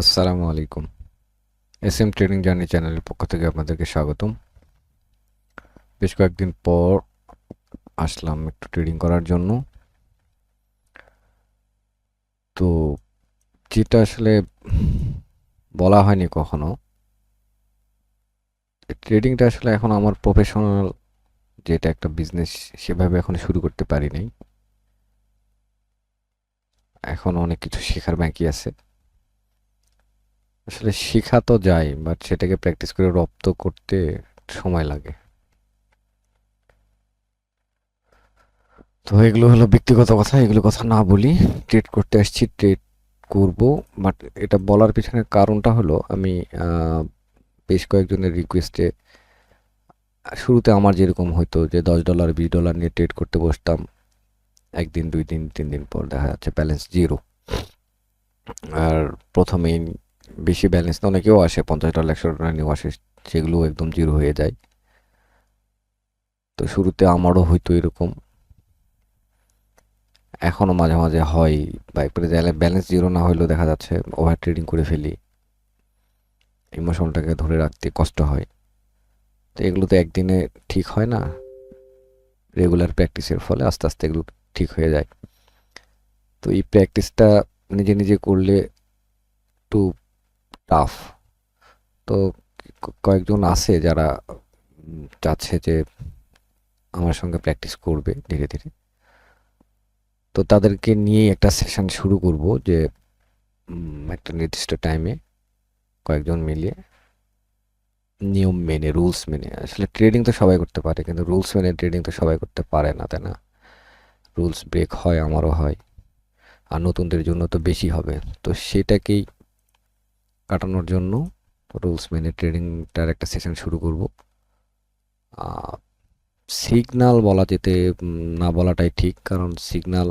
আসসালামু আলাইকুম। S M trading journey চ্যানেলের পক্ষ থেকে আপনাদেরকে স্বাগতম। বেশ কয়েকদিন পর আসলাম একটু ট্রেডিং করার জন্য। তো যেটা আসলে বলা হয়নি কখনো ট্রেডিংটা আসলে এখন আমার প্রফেশনাল যেটা একটা বিজনেস সেভাবে এখন শুরু করতে পারি নাই এখন অনেক কিছু শেখার বাকি আছে। আসলে শেখা তো যায় বাট সেটাকে প্র্যাকটিস করে রপ্ত করতে সময় লাগে। তো এগুলো হলো ব্যক্তিগত কথা, এগুলো কথা না বলি ট্রেড করতে আসছি ট্রেড করব বাট এটা বলার পিছনে কারণটা হলো আমি বেশ কয়েকজনের রিকোয়েস্টে শুরুতে আমার যেরকম হতো যে দশ ডলার বিশ ডলার নিয়ে ট্রেড করতে বসতাম, একদিন, দুই দিন, তিন দিন পর দেখা যাচ্ছে ব্যালেন্স জিরো আর প্রথমেই বেশি ব্যালেন্স না অনেকেও আসে, পঞ্চাশ ডলার, একশো ডলার নিয়েও আসে, সেগুলো একদম জিরো হয়ে যায়। তো শুরুতে আমারও হয়তো এরকম। এখনও মাঝে মাঝে হয় বাইক বা একবারে ব্যালেন্স জিরো না হলেও দেখা যাচ্ছে ওভার ট্রেডিং করে ফেলি। ইমোশনটাকে ধরে রাখতে কষ্ট হয়। তো এগুলো তো একদিনে ঠিক হয় না। রেগুলার প্র্যাকটিসের ফলে আস্তে আস্তে এগুলো ঠিক হয়ে যায়। তো এই প্র্যাকটিসটা নিজে নিজে করলে একটু টাফ তো কয়েকজন আছে যারা চাচ্ছে যে আমার সঙ্গে প্র্যাকটিস করবে ধীরে ধীরে। তো তাদেরকে নিয়েই একটা সেশন শুরু করব যে একটা নির্দিষ্ট টাইমে কয়েকজন মিলিয়ে নিয়ম মেনে রুলস মেনে। আসলে ট্রেডিং তো সবাই করতে পারে, কিন্তু রুলস মেনে ট্রেডিং তো সবাই করতে পারে না, তাই না? রুলস ব্রেক হয়, আমারও হয়। আর নতুনদের জন্য তো বেশি হবে। তো সেটাকেই কাটানোর জন্য রুলস মেনে ট্রেডিংটার একটা সেশন শুরু করব। সিগনাল বলা যেতে না বলাটাই ঠিক, কারণ সিগনাল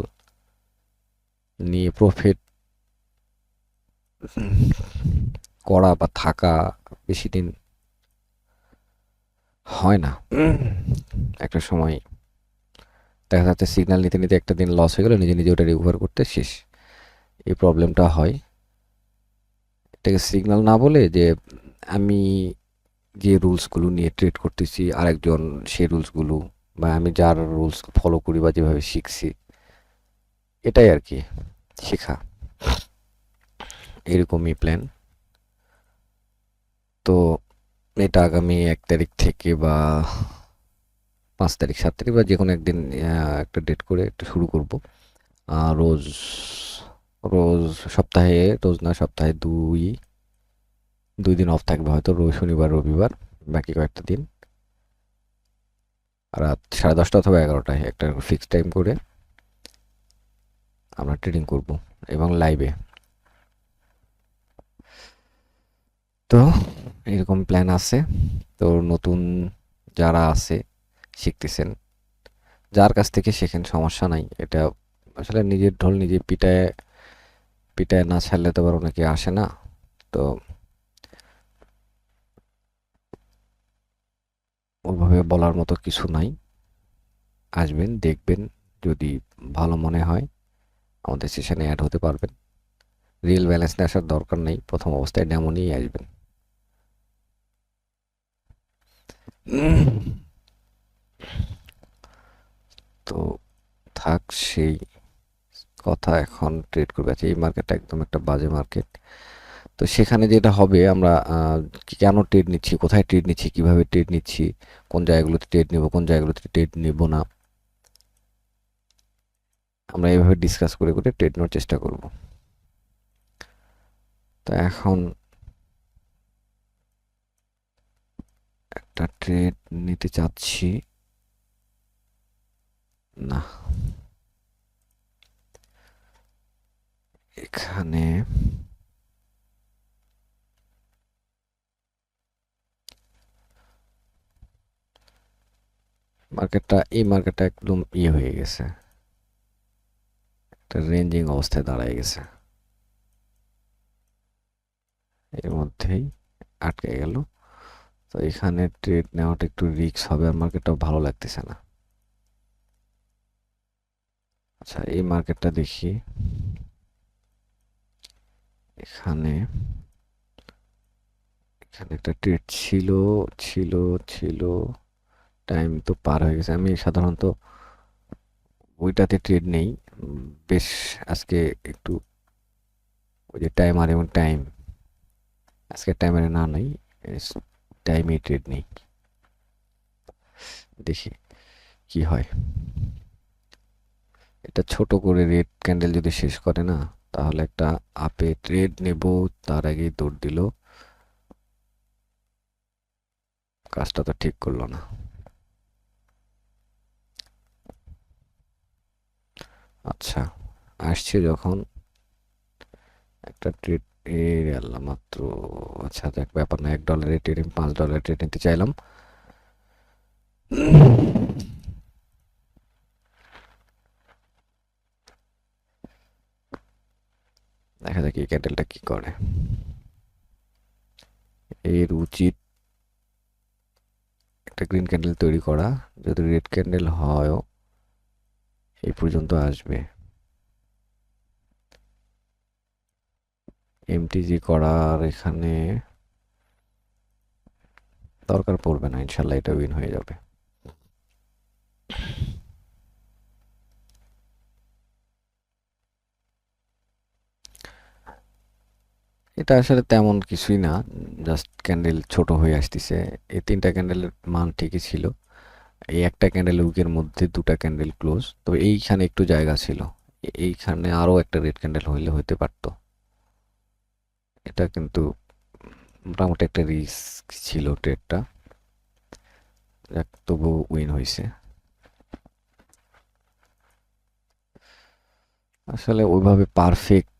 নিয়ে প্রফিট করা বা থাকা বেশি দিন হয় না। একটা সময় দেখা যাচ্ছে সিগনাল নিতে নিতে একটা দিন লস হয়ে গেলে, নিজে নিজে ওটা রিকভার করতে শেষ। এই প্রবলেমটা হয়। এটাকে সিগন্যাল না বলে যে আমি যে রুলসগুলো নিয়ে ট্রেড করতেছি, আরেকজন সেই রুলসগুলো বা আমি যার রুলস ফলো করি বা যেভাবে শিখছি, এটাই আর কি শেখা। এরকমই প্ল্যান তো এটা আগামী এক তারিখ থেকে বা পাঁচ তারিখ, সাত তারিখ বা যে কোনো একদিন একটা ডেট করে একটু শুরু করব। রোজ রোজ সপ্তাহে, রোজ না, সপ্তাহে দুই দুই দিন অফ থাকবে হয়তো রোজ শনিবার, রবিবার, বাকি কয়েকটা দিন। রাত সাড়ে দশটা অথবা এগারোটায় একটা ফিক্সড টাইম করে আমরা ট্রেডিং করব এবং লাইভে তো এরকম প্ল্যান আছে। তো নতুন যারা আছে, শিখতেছেন, যার কাছ থেকে শেখেন সমস্যা নাই। এটা আসলে নিজের ঢোল নিজে পিটায় পিটায় না ছাড়লে তো আবার অনেকে আসে না, তো ওইভাবে বলার মতো কিছু নাই। আসবেন, দেখবেন, যদি ভালো মনে হয়, আমাদের সেশনে অ্যাড হতে পারবেন। রিয়েল ব্যালেন্স নিয়ে আসার দরকার নেই, প্রথম অবস্থায় ডেমো নিয়েই আসবেন। তো থাক, সেই কথা এখন ট্রেড করবে। আচ্ছা এই মার্কেটটা একদম একটা বাজে মার্কেট তো সেখানে যেটা হবে, আমরা কেন ট্রেড নিচ্ছি? কোথায় ট্রেড নিচ্ছি? কীভাবে ট্রেড নিচ্ছি? কোন জায়গাগুলোতে ট্রেড নেব? কোন জায়গাগুলোতে ট্রেড নেব না? আমরা এইভাবে ডিসকাস করে করে ট্রেড নেওয়ার চেষ্টা করব। তো এখন একটা ট্রেড নিতে চাচ্ছি। না। এখানে মার্কেটটা, এই মার্কেটটা একদম ইয়ে হয়ে গেছে। একটা রেঞ্জিং অবস্থায় দাঁড়ায় গেছে। এর মধ্যেই আটকে গেল। তো এখানে ট্রেড নেওয়াটা একটু রিস্ক হবে আর মার্কেটটাও ভালো লাগতেছে না। আচ্ছা এই মার্কেটটা দেখি। এখানে এখানে একটা ট্রেড ছিল ছিল ছিল টাইম তো পার হয়ে গেছে। আমি সাধারণত ওইটাতে ট্রেড নেই। বেশ আজকে একটু ওই যে টাইমার এবং টাইম আজকে টাইমারে না নেই টাইমে ট্রেড নেই। দেখি কি হয়। এটা ছোট করে রেড ক্যান্ডেল যদি শেষ করে না তাহলে একটা আপে ট্রেড নেব, তার আগেই দৌড় দিল। কাজটা তো ঠিক করল না। আচ্ছা আসছে যখন। একটা ট্রেড এ আল্লাহ মাত্র আচ্ছা এক ব্যাপার না, এক ডলারের ট্রেড পাঁচ ডলারের ট্রেড নিতে চাইলাম। দেখা ক্যান্ডেলটা কি করে। এর উচিত একটা গ্রিন ক্যান্ডেল তৈরি করা, যদি রেড ক্যান্ডেল হয় এই পর্যন্ত আসবে। এমটিজি করার এখানে দরকার পড়বে না, ইনশাল্লাহ এটা উইন হয়ে যাবে। এটা আসলে তেমন কিছুই না। জাস্ট ক্যান্ডেল ছোট হয়ে আসতেছে। এই তিনটা ক্যান্ডেলের মান ঠিকই ছিল। এই একটা ক্যান্ডেল উইকের মধ্যে দুটা ক্যান্ডেল ক্লোজ তো এইখানে একটু জায়গা ছিল। এইখানে আরও একটা রেড ক্যান্ডেল হইলে হতে পারতো। এটা কিন্তু মোটামুটি একটা রিস্ক ছিল ট্রেডটা যাক তবু উইন হয়েছে আসলে ওইভাবে পারফেক্ট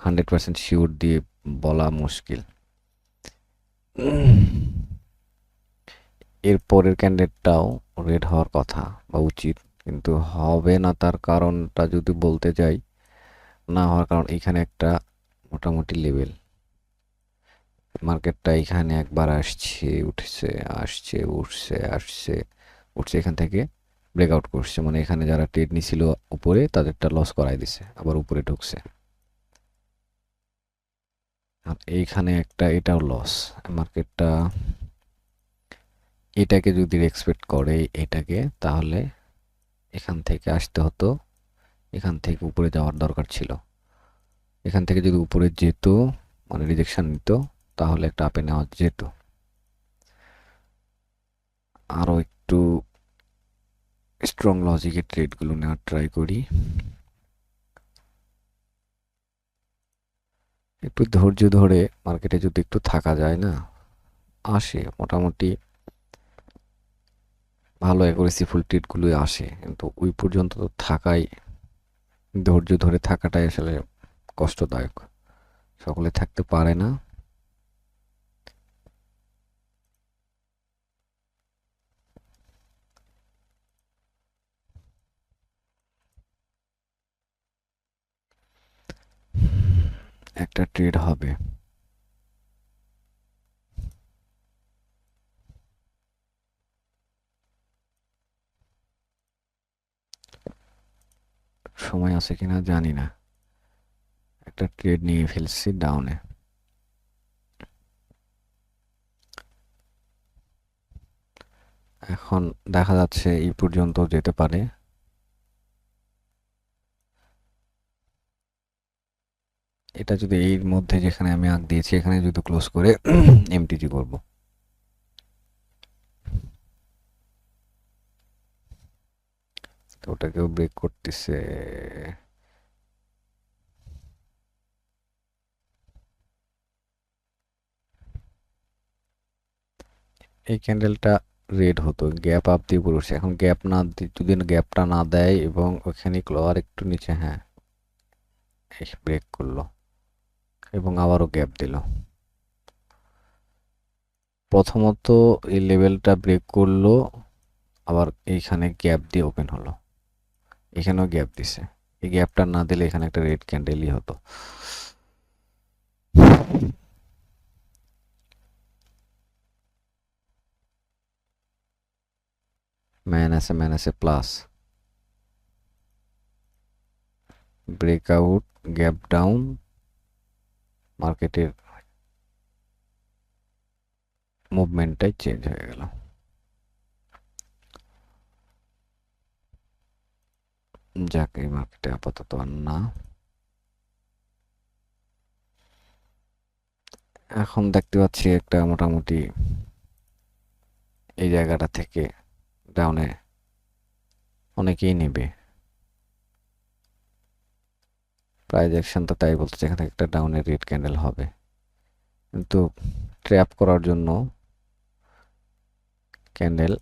হান্ড্রেড পার্সেন্ট শিওর দিয়ে বলা মুশকিল। এর পরের ক্যান্ডিডেটটাও রেড হওয়ার কথা বা উচিত, কিন্তু হবে না তার কারণটা যদি বলতে যাই, না হওয়ার কারণ এখানে একটা মোটামুটি লেভেল মার্কেটটা এখানে একবার আসছে, উঠছে আসছে উঠছে আসছে, উঠছে, এখান থেকে ব্রেকআউট করছে। মানে এখানে যারা ট্রেড নিছিল উপরে, তাদেরটা লস করাই দিছে, আবার উপরে ঢুকছে। আর এইখানে একটা এটাও লস মার্কেটটা এটাকে যদি এক্সপেক্ট করে এটাকে, তাহলে এখান থেকে আসতে হতো। এখান থেকে উপরে যাওয়ার দরকার ছিল। এখান থেকে যদি উপরে যেত মানে রিজেকশান নিত, তাহলে একটা আপে নেওয়া যেত। আরও একটু স্ট্রং লজিকের ট্রেডগুলো নেওয়ার ট্রাই করি। একটু ধৈর্য ধরে মার্কেটে যদি একটু থাকা যায় না, আসে মোটামুটি ভালো অ্যাগ্রেসিফুল ট্রিটগুলোই আসে। কিন্তু ওই পর্যন্ত তো থাকাই, ধৈর্য ধরে থাকাটাই আসলে কষ্টদায়ক। সকলে থাকতে পারে না। একটা ট্রেড হবে। সময় আছে কিনা জানি না। একটা ট্রেড নিয়ে ফেলছি ডাউনে এখন দেখা যাচ্ছে এই পর্যন্ত যেতে পারে। এটা যদি এর মধ্যে যেখানে আমি আঁক দিয়েছি, এখানে যদি ক্লোজ করে এমটিজি করব। তো ওটাকেও ব্রেক করতেছে। এই ক্যান্ডেলটা রেড হতো গ্যাপ আপ দিয়ে পড়ছে এখন গ্যাপ না যদি গ্যাপটা না দেয় এবং ওখানে ক্লোয়ার একটু নিচে হ্যাঁ ব্রেক করল। এবং আবারও গ্যাপ দিল। প্রথমত এই লেভেলটা ব্রেক করল, আবার এইখানে গ্যাপ দিয়ে ওপেন হলো। এখানেও গ্যাপ দিছে। এই গ্যাপটা না দিলে এখানে একটা রেড ক্যান্ডেলই হতো। মাইনাসে মাইনাসে প্লাস ব্রেকআউট গ্যাপ ডাউন মার্কেটের মুভমেন্টটাই চেঞ্জ হয়ে গেল। যাক, এই মার্কেটে আপাতত আর না। এখন দেখতে পাচ্ছি একটা মোটামুটি এই জায়গাটা থেকে ডাউনে অনেকেই নেবে। প্রাইজ তো তাই বলছে এখান একটা ডাউনের রেড ক্যান্ডেল হবে। কিন্তু ট্র্যাপ করার জন্য ক্যান্ডেল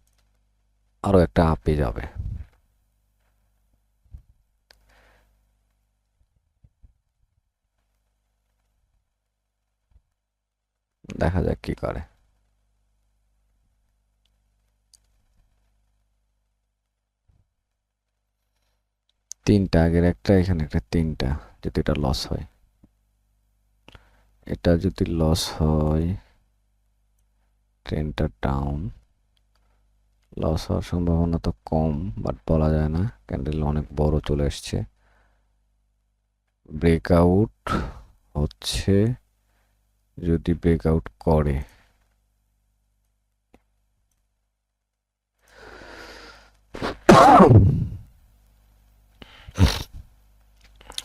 আরও একটা আপে যাবে। দেখা যাক কি করে। তিনটা, আগের একটা, এখানে একটা তিনটা। যদি এটা লস হয়। এটা যদি লস হয় ট্রেনটা ডাউন লস হওয়ার সম্ভাবনা তো কম বাট বলা যায় না। ক্যান্ডেল অনেক বড় চলে এসছে। ব্রেকআউট হচ্ছে যদি ব্রেকআউট করে।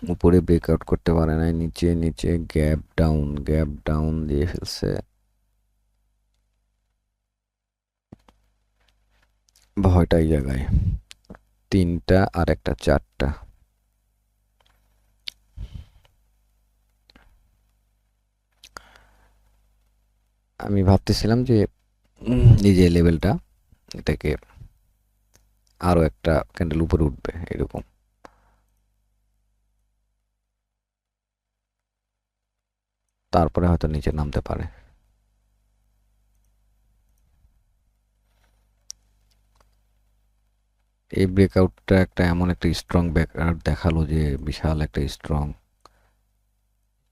উপরে ব্রেকআউট করতে পারে নাই, নিচে নিচে গ্যাপ ডাউন গ্যাপ ডাউন দিয়ে ফেলছে। ভয়টা এই জায়গায় তিনটা আর একটা চারটা। আমি ভাবতেছিলাম যে, এই যে লেভেলটা, এটাকে আরও একটা ক্যান্ডেল উপরে উঠবে, এরকম। তারপরে হয়তো নিচে নামতে পারে। এই ব্রেকআউটটা একটা এমন একটা স্ট্রং ব্রেকআউট দেখাল যে বিশাল একটা স্ট্রং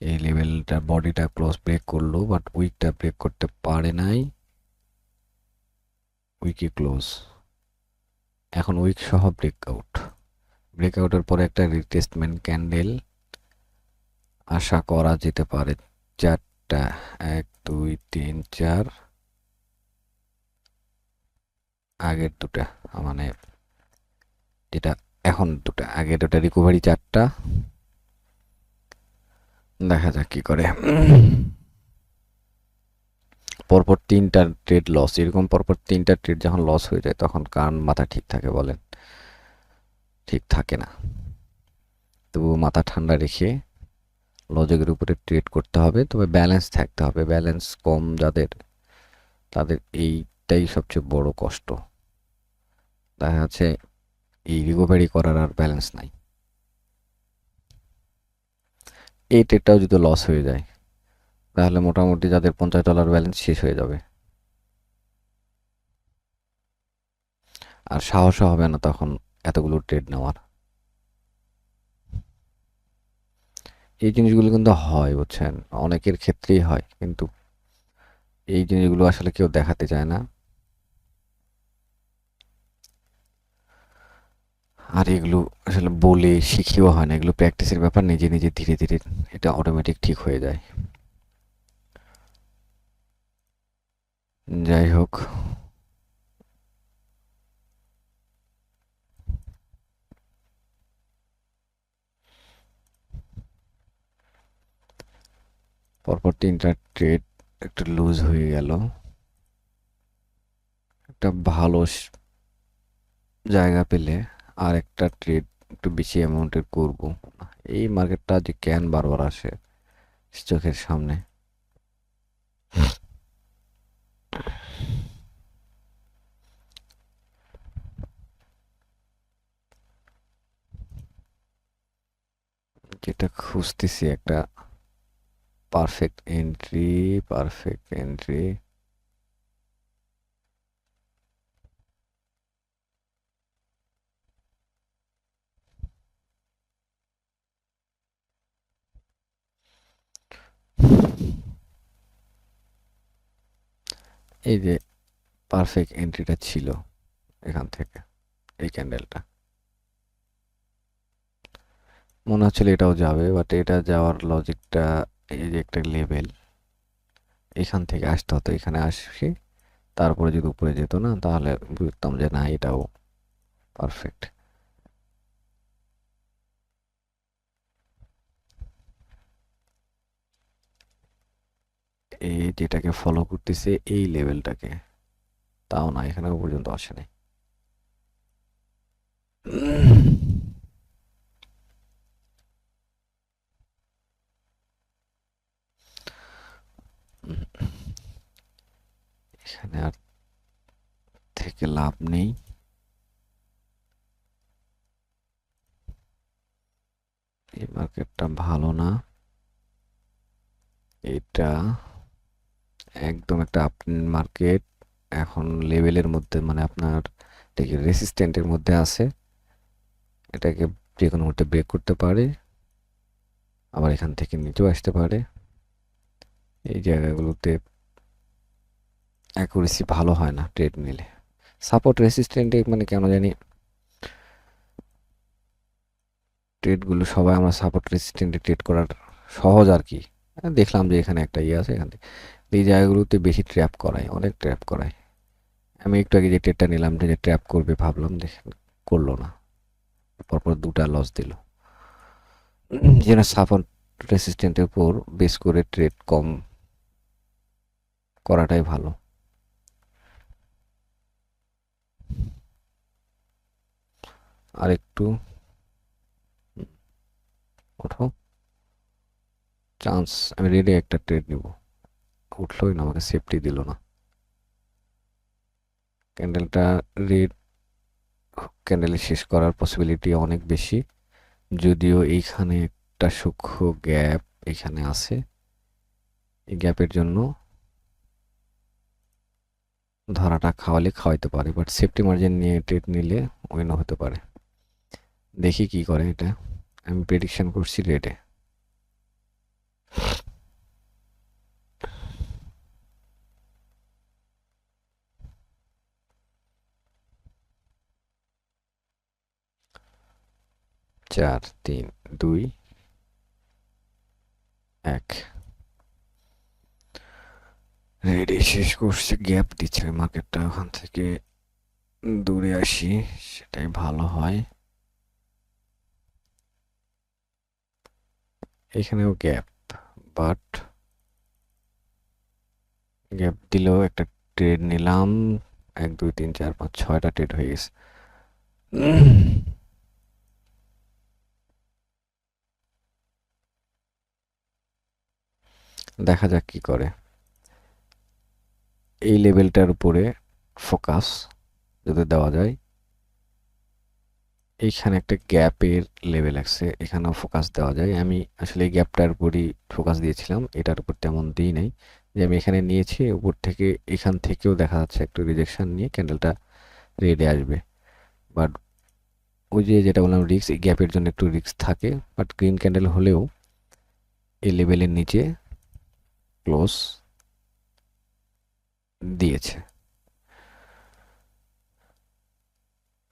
এই লেভেলটা বডিটা ক্লোজ ব্রেক করল বাট উইকটা ব্রেক করতে পারে নাই। উইকি ক্লোজ এখন উইক সহ ব্রেকআউট ব্রেকআউটের পরে একটা রিটেস্টমেন্ট ক্যান্ডেল আশা করা যেতে পারে। চারটা, এক, দুই, তিন, চার। আগের দুটা মানে যেটা এখন দুটা, আগের দুটা রিকভারি চারটা। দেখা যাক কি করে। পরপর তিনটা ট্রেড লস এরকম পরপর তিনটা ট্রেড যখন লস হয়ে যায়, তখন কান মাথা ঠিক থাকে বলেন। ঠিক থাকে না। তবু মাথা ঠান্ডা রেখে লজিকের উপরে ট্রেড করতে হবে, তবে ব্যালেন্স থাকতে হবে। ব্যালেন্স কম যাদের, তাদের এইটাই সবচেয়ে বড় কষ্ট। দেখা যাচ্ছে এই রিকভারি করার আর ব্যালেন্স নাই। এই ট্রেডটাও যদি লস হয়ে যায়, তাহলে মোটামুটি যাদের পঞ্চাশ ডলার ব্যালেন্স শেষ হয়ে যাবে। আর সাহসও হবে না তখন এতগুলো ট্রেড নেওয়ার। এই জিনিসগুলো কিন্তু হয়, বুঝছেন? অনেকের ক্ষেত্রেই হয়, কিন্তু এই জিনিসগুলো আসলে কেউ দেখাতে চায় না। আর এগুলো আসলে বলে শিখিও হয় না, এগুলো প্র্যাকটিসের ব্যাপার, নিজে নিজে ধীরে ধীরে এটা অটোমেটিক ঠিক হয়ে যায়। যাই হোক। পরপর তিনটা ট্রেড একটা লুজ হয়ে গেল। একটা ভালো জায়গা পেলে আর একটা ট্রেড একটু বেশি অ্যামাউন্টের করব। এই মার্কেটটা যে কেন বারবার আসে চোখের সামনে। যেটা খুঁজতেছি একটা পারফেক্ট এন্ট্রি পারফেক্ট এন্ট্রি এই যে পারফেক্ট এন্ট্রিটা ছিল এখান থেকে, এই ক্যান্ডেলটা মনে হচ্ছিল এটাও যাবে বাট এটা যাওয়ার লজিকটা এই যে একটা লেভেল এখান থেকে আসতে হতো, এখানে আসে তারপরে যদি উপরে যেত না, তাহলে বুঝতাম যে না, এটাও পারফেক্ট এই যেটাকে ফলো করতেছে, এই লেভেলটাকে তাও না এখানে পর্যন্ত আসে এখানে আর থেকে লাভ নেই। এই মার্কেটটা ভালো না। এটা একদম একটা আপ মার্কেট। এখন লেভেলের মধ্যে মানে আপনার এটাকে রেসিস্ট্যান্টের মধ্যে আছে। এটাকে যে কোনো মুহূর্তে ব্রেক করতে পারে। আবার এখান থেকে নিচেও আসতে পারে। এই জায়গাগুলোতে অ্যাকুরেসি ভালো হয় না ট্রেড নিলে। সাপোর্ট রেসিস্ট্যান্টে মানে কেন জানি ট্রেডগুলো সবাই আমরা সাপোর্ট রেসিস্ট্যান্টে ট্রেড করার সহজ আর কি। দেখলাম যে এখানে একটা ইয়ে আছে, এখান থেকে। এই জায়গাগুলোতে বেশি ট্র্যাপ করায়, অনেক ট্র্যাপ করায়। আমি একটু আগে যে ট্রেডটা নিলাম, যে ট্র্যাপ করবে ভাবলাম, দেখেন, করল না। পরপর দুটা লস দিল। যেন সাপোর্ট রেসিস্ট্যান্টের উপর বেস করে ট্রেড কম করাটাই ভালো। আর একটু ওঠো চান্স আমি রেডি একটা ট্রেড নিব। উঠলোই না, আমাকে সেফটি দিল না। ক্যান্ডেলটা রেড ক্যান্ডেলে শেষ করার পসিবিলিটি অনেক বেশি। যদিও এইখানে একটা সূক্ষ্ম গ্যাপ এখানে আছে। এই গ্যাপের জন্য ধরাটা খাওয়ালে খাওয়াইতে পারে বাট সেফটি মার্জিন নিয়ে ট্রেড নিলে উইনও হতে পারে। দেখি কি করে এটা। আমি প্রেডিকশান করছি রেডে চার, তিন, দুই, এক। রেডি শেষ করছে গ্যাপ দিচ্ছে মার্কেটটা ওখান থেকে দূরে আসি, সেটাই ভালো হয়। এখানেও গ্যাপ বাট গ্যাপ দিলেও একটা ট্রেড নিলাম। এক, দুই, তিন, চার, পাঁচ, ছয়টা ট্রেড হয়ে গেছে। দেখা যাক কি করে। এই লেভেলটার উপরে ফোকাস যদি দেওয়া যায়। এইখানে একটা গ্যাপের লেভেল আছে, এখানেও ফোকাস দেওয়া যায়। আমি আসলে এই গ্যাপটার উপরই ফোকাস দিয়েছিলাম, এটার উপর তেমন দিই নাই। যে আমি এখানে নিয়েছি, উপর থেকে এখান থেকেও দেখা যাচ্ছে একটু রিজেকশান নিয়ে ক্যান্ডেলটা রেডে আসবে। বাট ওই যে যেটা বললাম রিক্স এই গ্যাপের জন্য একটু রিক্স থাকে। বাট গ্রিন ক্যান্ডেল হলেও এই লেভেলের নিচে ক্লোজ দিয়েছে।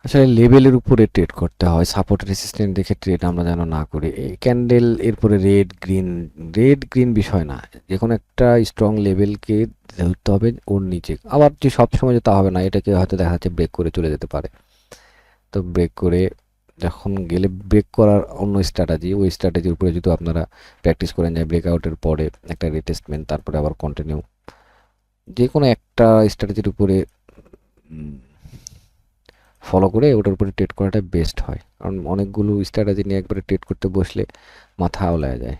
আসলে লেভেলের উপরে ট্রেড করতে হয় সাপোর্ট রেসিস্ট্যান্ট দেখে ট্রেড আমরা যেন না করি। ক্যান্ডেল এরপরে রেড গ্রিন রেড গ্রিন বিষয় না। যে কোনো একটা স্ট্রং লেভেলকে ধরতে হবে ওর নিচে। আবার যে সব সময় তা হবে না, এটাকে হয়তো দেখা যাচ্ছে ব্রেক করে চলে যেতে পারে। তো ব্রেক করে যখন গেলে ব্রেক করার অন্য স্ট্র্যাটাজি ওই স্ট্র্যাটাজির উপরে যদি আপনারা প্র্যাকটিস করেন যায় ব্রেকআউটের পরে একটা রিটেস্টমেন্ট তারপরে আবার কন্টিনিউ যে কোনো একটা স্ট্র্যাটেজির উপরে ফলো করে ওটার উপরে ট্রেড করাটা বেস্ট হয়। কারণ অনেকগুলো স্ট্র্যাটেজি নিয়ে একবারে ট্রেড করতে বসলে মাথা আওলায় যায়।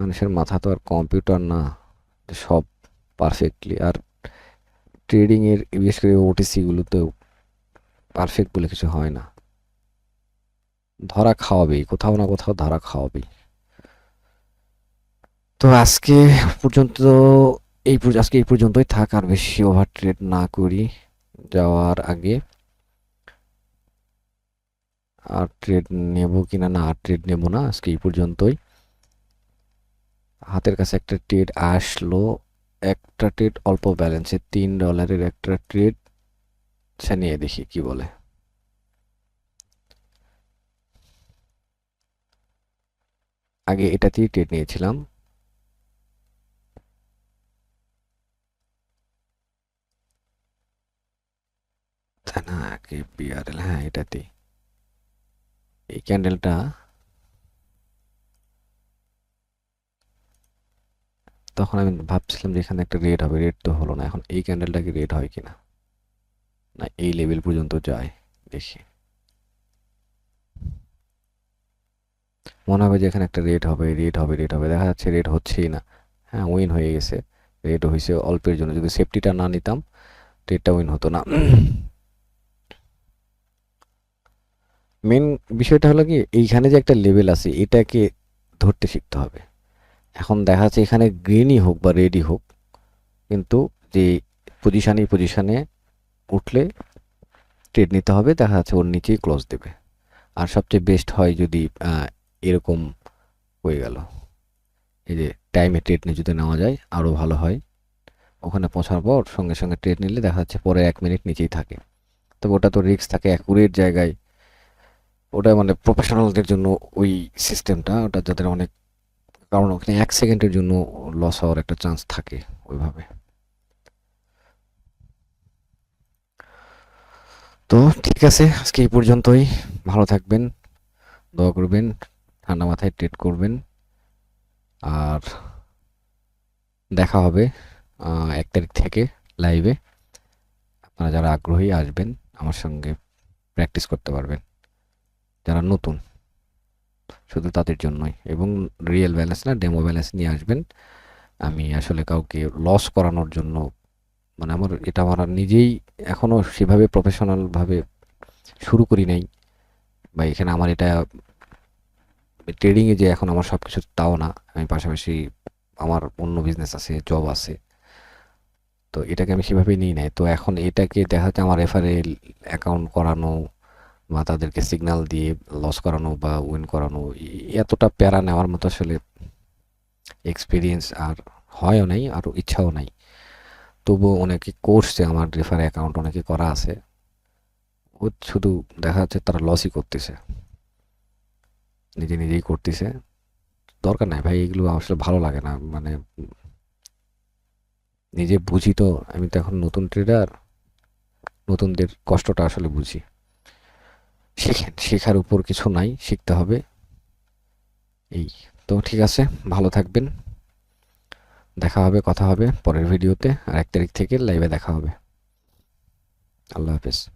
মানুষের মাথা তো আর কম্পিউটার না সব পারফেক্টলি আর ট্রেডিংয়ের বিশেষ করে ওটিসিগুলোতেও পারফেক্ট বলে কিছু হয় না। ধরা খাওয়াবেই, কোথাও না কোথাও ধরা খাওয়াবেই। তো আজকে পর্যন্ত এই আজকে এই পর্যন্তই থাক, আর বেশি ওভার ট্রেড না করি। যাওয়ার আগে আর ট্রেড নেব কিনা না, আর ট্রেড নেব না, আজকে এই পর্যন্তই। হাতের কাছে একটা ট্রেড আসলো, একটা ট্রেড অল্প ব্যালেন্সে তিন ডলারের একটা ট্রেড সে নিয়ে দেখি কি বলে। আগে এটাতেই ট্রেড নিয়েছিলাম। এসকে বিআরএল হ্যাঁ এটাতেই। এই ক্যান্ডেলটা তখন আমি ভাবছিলাম যে এখানে একটা রেড হবে রেড তো হলো না, এখন এই ক্যান্ডেলটা কি রেড হয় কিনা? না, এই লেভেল পর্যন্ত যায়, দেখি। মনে হবে যে এখানে একটা রেড হবে রেড হবে রেড হবে, দেখা যাচ্ছে রেড হচ্ছেই না। হ্যাঁ উইন হয়ে গেছে রেড হয়েছে অল্পের জন্য, যদি সেফটিটা না নিতাম রেডটা উইন হতো না। মেন বিষয়টা হলো কি, এইখানে যে একটা লেভেল আছে, এটাকে ধরতে শিখতে হবে। এখন দেখা যাচ্ছে এখানে গ্রিনই হোক বা রেডই হোক, কিন্তু যে পজিশানে পজিশানে উঠলে ট্রেড নিতে হবে, দেখা যাচ্ছে ওর নিচেই ক্লোজ দেবে। আর সবচেয়ে বেস্ট হয় যদি এরকম হয়ে গেল। এই যে টাইমে ট্রেড নিয়ে যদি নেওয়া যায় আরও ভালো হয়। ওখানে পৌঁছার পর সঙ্গে সঙ্গে ট্রেড নিলে দেখা যাচ্ছে পরে এক মিনিট নিচেই থাকে। তবে ওটা তো রিস্ক থাকে অ্যাকুরেট জায়গায় ওটা মানে প্রফেশনালদের জন্য ওই সিস্টেমটা ওটা যাদের অনেক, কারণ ওখানে এক সেকেন্ডের জন্য লস হওয়ার একটা চান্স থাকে ওইভাবে। তো ঠিক আছে, আজকে এই পর্যন্তই। ভালো থাকবেন, দোয়া করবেন, ঠান্ডা মাথায় ট্রেড করবেন। আর দেখা হবে এক তারিখ থেকে লাইভে আপনারা যারা আগ্রহী আসবেন, আমার সঙ্গে প্র্যাকটিস করতে পারবেন। যারা নতুন, শুধু তাদের জন্যই এবং রিয়েল ব্যালেন্স না ডেমো ব্যালেন্স নিয়ে আসবেন। আমি আসলে কাউকে লস করানোর জন্য মানে আমার, এটা আমার নিজেই এখনও সেভাবে প্রফেশনালভাবে শুরু করি নাই। বা এখানে আমার এটা ট্রেডিংয়ে যে এখন আমার সব কিছু তাও না, আমি পাশাপাশি আমার অন্য বিজনেস আছে জব আছে। তো এটাকে আমি সেভাবেই নিই নাই। তো এখন এটাকে দেখা যাচ্ছে আমার রেফারেল অ্যাকাউন্ট করানো বা তাদেরকে সিগন্যাল দিয়ে লস করানো বা উইন করানো এতটা প্যারা নেওয়ার মতো আসলে এক্সপিরিয়েন্স আর হয়ও নাই আর ইচ্ছাও নাই। তবুও অনেকে করছে, আমার রেফার অ্যাকাউন্ট অনেকে করা আছে। ও শুধু দেখা যাচ্ছে তারা লসই করতেছে। নিজে নিজেই করতেছে। দরকার নাই ভাই, এগুলো আসলে ভালো লাগে না মানে নিজে বুঝি তো, আমি তো এখন নতুন ট্রেডার নতুনদের কষ্টটা আসলে বুঝি। শিখেন শেখার উপর কিছু নাই, শিখতে হবে। এই তো ঠিক আছে, ভালো থাকবেন। দেখা হবে, কথা হবে পরের ভিডিওতে। আর এক তারিখ থেকে লাইভে দেখা হবে। আল্লাহ হাফেজ।